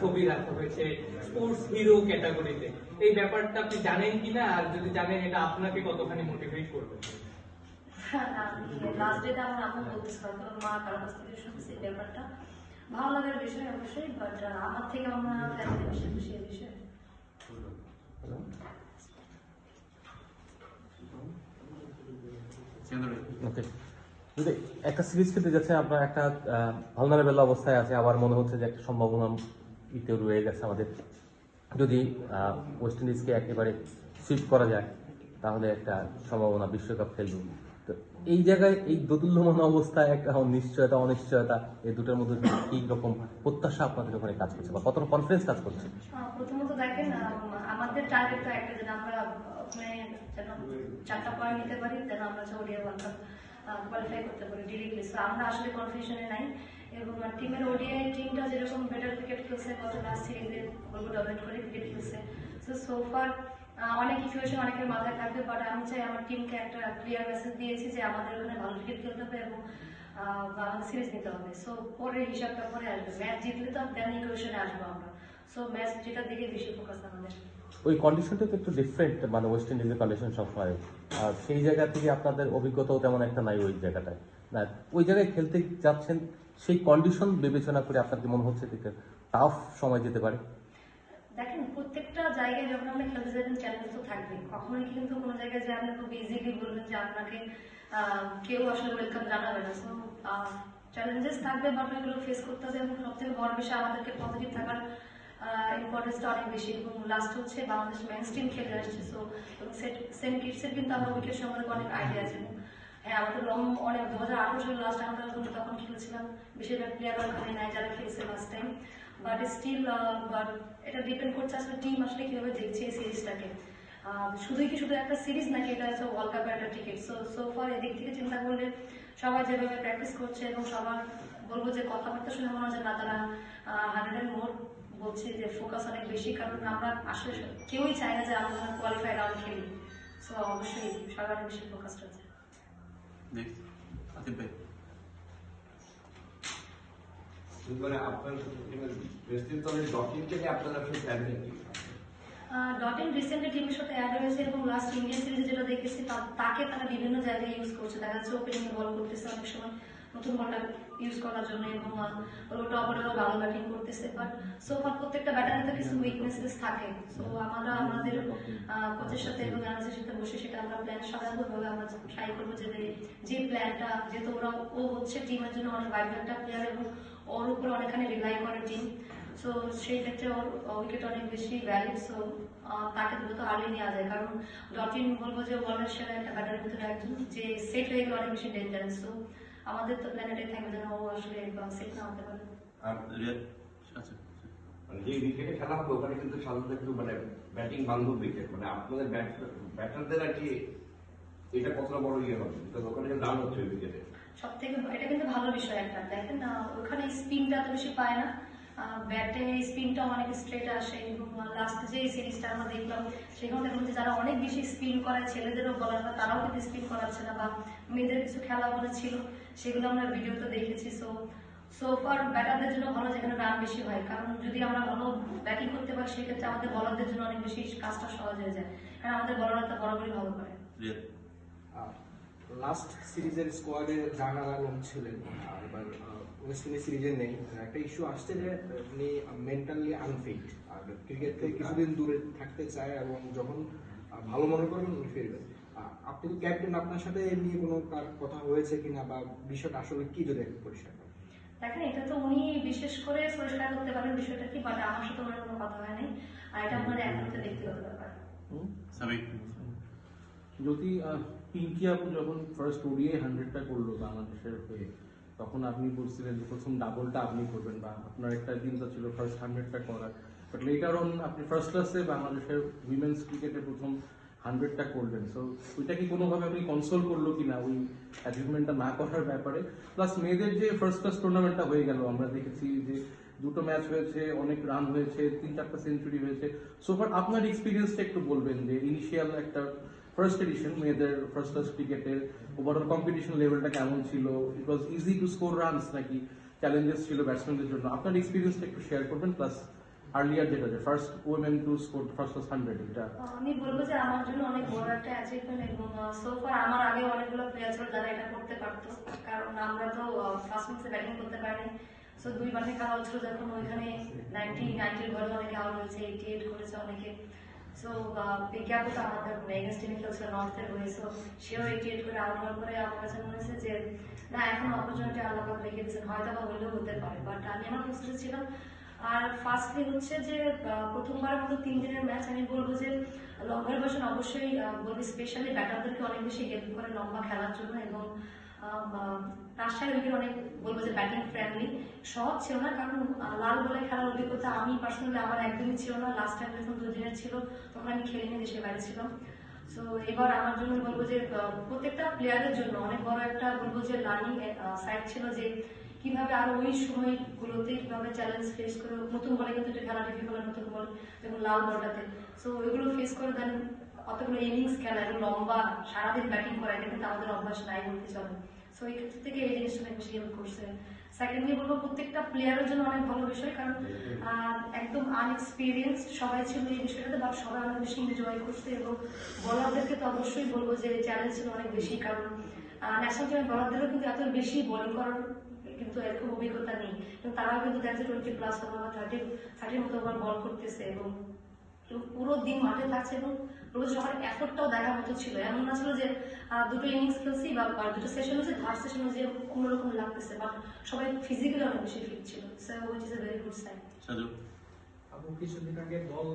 ছবি রাখা হয়েছে স্পোর্টস হিরো ক্যাটাগরিতে এই ব্যাপারটা আপনি জানেন কিনা? আর যদি জানেন এটা আপনাকে কতখানি মোটিভেট করবে? লাস্ট ডেটা আমার আম্মু বলতেছিল কারণ মা কারও কাছ থেকে শুনছি ব্যাপারটা। ভালো লাগার বিষয় অবশ্যই বাট আমার থেকে আমার ফ্যামিলি বেশি খুশি এই বিষয়ে। ওকে যদি একটা সিরিজ খেলতে যাচ্ছে আপনার একটা ভালনারেবল অবস্থায় আছে আবার মনে হচ্ছে যে একটা সম্ভাবনা ইতে রয়ে গেছে আমাদের। যদি ওয়েস্ট ইন্ডিজকে একেবারে সুইপ করা যায়, তাহলে একটা সম্ভাবনা বিশ্বকাপ খেলবে। তো এই জায়গায় এই দোদুল্যমান অবস্থায় একটা নিশ্চয়তা, অনিশ্চয়তা, এই দুটোর মধ্যে কি রকম প্রত্যাশা আপনাদের ওখানে কাজ করছে বা কতটা কনফিডেন্স কাজ করছে? প্রথমত দেখেন আমাদের টার্গেট তো একটা যেন আমরা চারটা পয়েন্ট নিতে পারি, যেন আমরা ওডিয়া ওয়ার্ল্ড কোয়ালিফাই করতে পারি আমরা আসলে কনফিউশনে নাই। এবং টিমের ওডিআই টিমটা যেরকম বেটার ক্রিকেট খেলছে গত লাস্ট সিরিজে বলব ডমিনেট করে ক্রিকেট খেলছে। সো সোফার অনেক ইকুয়েশন অনেকের মাথায় থাকবে বাট আমি চাই আমার টিমকে একটা ক্লিয়ার মেসেজ দিয়েছি যে আমাদের ওখানে ভালো ক্রিকেট খেলতে হবে এবং আমাদের সিরিজ নিতে হবে। সো পরে হিসাবটা পরে আসবে। ম্যাচ জিতলে তো দেন ইকুয়েশনে আসব আমরা। সো ম্যাচ যেটার দিকে বেশি ফোকাস আমাদের। ওই কন্ডিশনটা তো একটু ডিফারেন্ট মানে ওয়েস্ট ইন্ডিজের কন্ডিশন সবসময়। আর সেই জায়গা থেকে আপনাদের অভিজ্ঞতাও তেমন একটা নাই ওই জায়গাটায়। ওই জায়গায় খেলতে যাচ্ছেন, সেই কন্ডিশন বিবেচনা করে আপনার কি মনে হচ্ছে টাফ সময় যেতে পারে? দেখেন, প্রত্যেকটা জায়গায় যখন আমরা খেলতে যাবেন চ্যালেঞ্জ তো থাকবে কখনোই কিন্তু কোনো জায়গায় যে আপনি খুব ইজিলি বলবেন যে আপনাকে কেউ আসলে ওয়েলকাম জানাবে না। সো চ্যালেঞ্জেস থাকবে বাট এগুলো ফেস করতে হবে এবং সব থেকে বড় বিষয় আমাদেরকে পজিটিভ থাকার ইম্পর্টেন্সটা অনেক বেশি। এবং লাস্ট হচ্ছে বাংলাদেশ মেন্স টিম খেলে আসছে। সো এবং সেন্ট কিটসের কিন্তু আমরা উইকেট সম্পর্কে অনেক আইডিয়া আছে। হ্যাঁ আমাদের লং অনেক দু হাজার আঠারো সালে লাস্ট আমরা তখন খেলেছিলাম? বেশিরভাগ প্লেয়ার ওখানে নাই, যারা খেলছে last time but still but এটা ডিপেন্ড করছে আসলে টিম আসলে কীভাবে দেখছে এই সিরিজটাকে শুধুই কি শুধু একটা সিরিজ নাকি এটা হচ্ছে ওয়ার্ল্ড কাপের একটা টিকিট সো সো ফার এদিক থেকে চিন্তা করলে সবাই যেভাবে প্র্যাকটিস করছে এবং সবার বলব যে কথাবার্তা শুনে মনে যে না, তারা হান্ড্রেড মোর বলছে যে ফোকাস অনেক বেশি, কারণ আমরা আসলে কেউই চায় না যে আমরা কোয়ালিফাই রাউন্ড খেলি। সো অবশ্যই সবার বেশি ফোকাস রয়েছে নেক্সট আসিফ ভাই মানে আপনার প্রেসিডেন্ট দলের ডকিং থেকে আপনারা আসলে প্ল্যান কি? ডট রিসেন্টলি টিমের সাথে অ্যাড হয়েছে এবং লাস্ট ইন্ডিয়ান সিরিজে যেটা দেখেছি তা- তাকে তারা বিভিন্ন জায়গায় ইউজ করছে। দেখা যাচ্ছে ওপেনিং বল করতেছে অনেক সময় নতুন বলটা ইউজ করার জন্য এবং ওটা অপরেও ভালো ব্যাটিং করতেছে। বাট সো ফার প্রত্যেকটা ব্যাটারে তো কিছু উইকনেসেস থাকে। সো আমরা আমাদের কোচের সাথে এবং ম্যানেজারের সাথে বসে সেটা আমরা প্ল্যান এবং আমরা ট্রাই করব যে যে প্ল্যানটা যেহেতু ওরা ও হচ্ছে টিমের জন্য অনেক একটা প্লেয়ার এবং ওর উপরে অনেকখানি রিলাই করে টিম সো সেই ক্ষেত্রে ওর উইকেট অনেক বেশি ভ্যালিড সো তাকে দ্রুত আগে নেওয়া যায়। কারণ ডটিন বলব যে ওয়ার্ল্ডের সেরা একটা ব্যাটারের ভিতরে একজন যে সেট হয়ে গেলে অনেক বেশি ডেঞ্জারাস সো আমাদের তো প্ল্যান এটাই থাকবে যেন ও আসলে সেট না হতে পারে। আর রিয়াদ আচ্ছা। মানে যে উইকেটে খেলা হবে ওখানে কিন্তু সাধারণত একটু মানে ব্যাটিং বান্ধব উইকেট মানে আপনাদের ব্যাটারদের আর কি এটা কতটা বড় ইয়ে হবে? বিকজ ওখানে রান হচ্ছে উইকেটে সব থেকে এটা কিন্তু ভালো বিষয় একটা। দেখেন না ওখানে স্পিনটা তো বেশি পায় না। ব্যাটে স্পিনটা অনেক স্ট্রেট আসে এবং লাস্ট যে সিরিজটা আমরা দেখলাম সেখানে দেখলাম যে যারা অনেক বেশি স্পিন করে ছেলেদেরও বলার বা তারাও কিন্তু স্পিন করাচ্ছে না বা মেয়েদের কিছু খেলা বলে ছিল সেগুলো আমরা ভিডিওতে দেখেছি। সো সো ফার ব্যাটারদের জন্য ভালো যেখানে রান বেশি হয়। কারণ যদি আমরা ভালো ব্যাটিং করতে পারি সেক্ষেত্রে আমাদের বলারদের জন্য অনেক বেশি কাজটা সহজ হয়ে যায়। কারণ আমাদের বলাররা তো বরাবরই ভালো করে। লাস্ট সিরিজের স্কোয়াডে জানাল আলম ছিলেন। এবার ওয়েস্ট ইন্ডিজ সিরিজে নেই। একটা ইস্যু আসছে যে উনি মেন্টালি আনফিট আর ক্রিকেট থেকে কিছুদিন দূরে থাকতে চায় এবং যখন ভালো মনে করবেন উনি ফিরবেন। আপনি তো ক্যাপ্টেন আপনার সাথে নিয়ে কোনো তার কথা হয়েছে কিনা বা বিষয়টা আসলে কি যদি একটু পরিষ্কার দেখেন এটা তো উনি বিশেষ করে পরিষ্কার করতে পারেন বিষয়টা কি বাট আমার সাথে ওনার কোনো কথা হয়নি আর এটা আমাদের একান্ত ব্যক্তিগত ব্যাপার। যদি পিঙ্কি আপু যখন ফার্স্ট ওডিএ হান্ড্রেডটা করল বাংলাদেশের হয়ে, তখন আপনি বলছিলেন যে প্রথম ডাবলটা আপনি করবেন বা আপনার একটা চিন্তা ছিল ফার্স্ট হান্ড্রেডটা করার। বাট লেটার অন আপনি ফার্স্ট ক্লাসে বাংলাদেশের উইমেন্স ক্রিকেটে প্রথম হান্ড্রেডটা করলেন। সো ওইটা কি কোনোভাবে আপনি কনসোল করল কি না ওই অ্যাচিভমেন্টটা না করার ব্যাপারে? প্লাস মেয়েদের যে ফার্স্ট ক্লাস টুর্নামেন্টটা হয়ে গেল, আমরা দেখেছি যে দুটো ম্যাচ হয়েছে, অনেক রান হয়েছে, তিন চারটা সেঞ্চুরি হয়েছে। সো ফার আপনার এক্সপিরিয়েন্সটা একটু বলবেন যে ইনিশিয়াল একটা ফার্স্ট এডিশন মেয়েদের ফার্স্ট ক্লাস ক্রিকেটের ওভারঅল কম্পিটিশন লেভেলটা কেমন ছিল? It was easy to score runs নাকি চ্যালেঞ্জেস ছিল ব্যাটসম্যানদের জন্য? আপনার এক্সপিরিয়েন্সটা একটু শেয়ার করবেন প্লাস আর্লিয়ার যেটা যে first women to score first class hundred এটা। আমি বলব যে আমার জন্য অনেক বড় একটা অ্যাচিভমেন্ট এবং সোফার আমার আগে অনেকগুলো প্লেয়ার ছিল যারা এটা করতে পারতো। কারণ আমরা তো ফার্স্ট ম্যাচে ব্যাটিং করতে পারিনি। সো দুই মাঠে খেলা হচ্ছিল যখন ওইখানে নাইনটি নাইনটির ঘরে অনেকে আউট হয়েছে এইটি এইট করেছে অনেকে। সো বিজ্ঞাপন আমাদের মেগাস টিমে খেলছিল নর্থের হয়ে সো সেও এইট করে হওয়ার পরে আমার কাছে মনে হয়েছে যে না এখন অপরচুনিটি পাক রেখে দিয়েছেন হয়তো বা হলেও হতে পারে বাট আমি আমার প্রস্তুতি ছিলাম আর ফার্স্টলি হচ্ছে যে প্রথমবারের মতো তিন দিনের ম্যাচ আমি বলব যে লম্বার ভার্সন অবশ্যই আহ, বলব স্পেশালি ব্যাটারদেরকে অনেক বেশি হেল্প করে লম্বা খেলার জন্য এবং আহ, উইকেট অনেক বলব যে ব্যাটিং ফ্রেন্ডলি সহজ ছিল না কারণ লাল বলে খেলার অভিজ্ঞতা আমি পার্সোনালি আমার একদমই ছিল না। লাস্ট টাইম যখন দুদিনের ছিল তখন আমি খেলিনি দেশের বাইরে ছিলাম। সো এবার আমার জন্য বলব যে প্রত্যেকটা প্লেয়ারের জন্য অনেক বড় একটা বলব যে লার্নিং সাইড ছিল যে কীভাবে আরও ওই সময়গুলোতে কীভাবে চ্যালেঞ্জ ফেস করে নতুন বলে কিন্তু এটা খেলা ডিফিকাল্ট নতুন বল এবং লাল বলটাতে সো ওইগুলো ফেস করে দেন অতগুলো ইনিংস খেলা এবং লম্বা সারাদিন ব্যাটিং করা এটা কিন্তু আমাদের অভ্যাস নাই বলতে চলে। সো এই ক্ষেত্র থেকে এই জিনিসটা বেশি হেল্প করছে। সেকেন্ডলি বলব প্রত্যেকটা প্লেয়ারের জন্য অনেক ভালো বিষয় কারণ একদম আনএক্সপিরিয়েন্স সবাই ছিল এই বিষয়টাতে বাট সবাই অনেক বেশি এনজয় করছে এবং বলারদেরকে তো অবশ্যই বলব যে চ্যালেঞ্জ ছিল অনেক বেশি কারণ ন্যাশনাল টিমের বলারদেরও কিন্তু এত বেশি বোলিং করার কিন্তু এরকম অভিজ্ঞতা নেই। তারাও কিন্তু দেখা টোয়েন্টি প্লাস ওভার বা থার্টি থার্টির মতো ওভার বল করতেছে এবং এবং পুরো দিন মাঠে থাকছে এবং রোজ সবার এফোর্টটাও দেখার মতো ছিল। এমন না ছিল যে আহ, দুটো ইনিংস খেলছি বা দুটো সেশন হয়েছে থার্ড সেশন যে অন্যরকম লাগতেছে বা সবাই ফিজিক্যালি অনেক বেশি ফিট ছিল। So which is a very good sign Saju? আপু কিছুদিন আগে দল